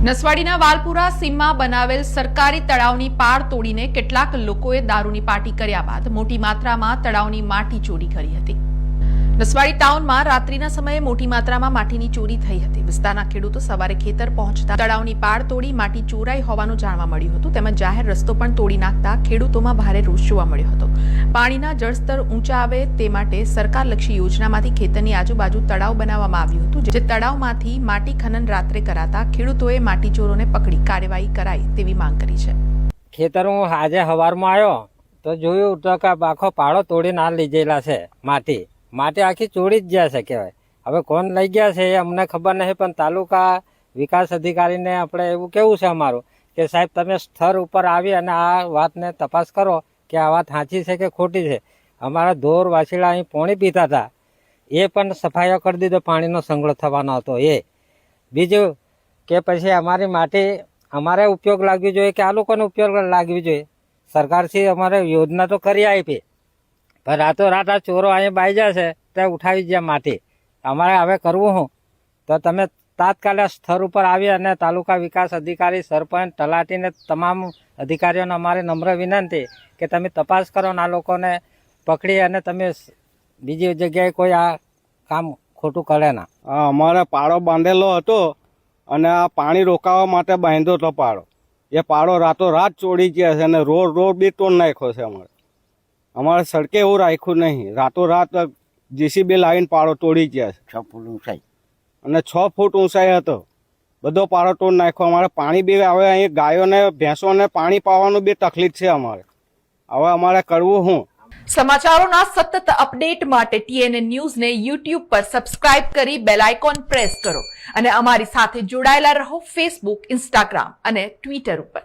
નસવાડીના વાલપુરા સીમમાં બનાવેલ સરકારી તળાવની પાર તોડીને કેટલાક લોકોએ દારૂની પાર્ટી કર્યા બાદ મોટી માત્રામાં તળાવની માટી ચોરી કરી હતી. નસવાડી ટાઉનમાં રાત્રિના સમયે મોટી માત્રામાં માટીની ચોરી થઈ હતી. વિસ્તારના ખેડૂતો સવારે ખેતર પહોંચતા તળાવની પાળ તોડી માટી ચોરાઈ હોવાનું જાણવા મળ્યું હતું. તેમજ જાહેર રસ્તો પણ તોડી નાખતા ખેડૂતોમાં ભારે રોષ જોવા મળ્યો હતો. પાણીના જળસ્તર ઊંચા આવે તે માટે સરકારલક્ષી યોજનામાંથી ખેતરની આજુબાજુ તળાવ બનાવવામાં આવ્યું હતું, જે તળાવમાંથી માટી ખનન રાત્રે કરાતા ખેડૂતોએ માટી ચોરોને પકડી કાર્યવાહી કરાય તેવી માંગ કરી છે. ખેતર હું આજે સવારમાં આવ્યો તો જોયું તો કે આખો પાડો તોડી ના ગયેલા છે માટી. માટી આખી ચોરી જ છે કહેવાય. હવે કોણ લઈ ગયા છે એ અમને ખબર નથી પણ તાલુકા વિકાસ અધિકારીને આપણે એવું કેવું છે અમારું કે સાહેબ, તમે સ્થળ ઉપર આવી અને આ વાતને તપાસ કરો કે આ વાત સાચી છે કે ખોટી છે. અમારા ઢોર વાછીડા અહીં પોણી પીતા હતા. એ પણ સફાઈઓ કરી દીધો, પાણીનો સંગ્રહ થવાનો હતો એ. બીજું કે પછી અમારી માટી અમારે ઉપયોગ લાગવી જોઈએ કે આ લોકોને ઉપયોગ લાગવી જોઈએ? સરકારથી અમારે યોજના તો કરી આપી. પણ રાતો રાત આ ચોરો અહીંયા બાઈ જશે તે ઉઠાવી ગયા માટી. અમારે હવે કરવું હું? તો તમે તાત્કાલિક સ્થળ ઉપર આવી અને તાલુકા વિકાસ અધિકારી, સરપંચ, તલાટીને તમામ અધિકારીઓને અમારી નમ્ર વિનંતી કે તમે તપાસ કરો ને આ લોકોને પકડી અને તમે બીજી જગ્યાએ કોઈ આ કામ ખોટું કરે ના. અમારે પાડો બાંધેલો હતો અને આ પાણી રોકાવા માટે બાંધ્યો હતો પાડો એ પાડો રાતો રાત ચોડી ગયા છે અને રોડ રોડ બી તોડ નાખ્યો છે અમારે. અમારે સડકે એવું રાખ્યું નહીં. રાતો રાત જીસીબી લાવીને પાડો તોડી ગયા છ. ફૂટ ઊંચાઈ. અને છ ફૂટ ઊંચાઈ હતો. બધો પાળો તોડ નાખ્યો. અમારે પાણી બી હવે અહીં ગાયોને ભેંસોને પાણી પાવાનું બી તકલીફ છે અમારે. હવે અમારે કરવું શું સમાચારોના સતત અપડેટ માટે ટીએનએ ન્યૂઝને યુટ્યુબ પર સબસ્ક્રાઇબ કરી બેલ આઇકોન પ્રેસ કરો. અને અમારી સાથે જોડાયેલા રહો ફેસબુક ઇન્સ્ટાગ્રામ અને ટ્વિટર ઉપર.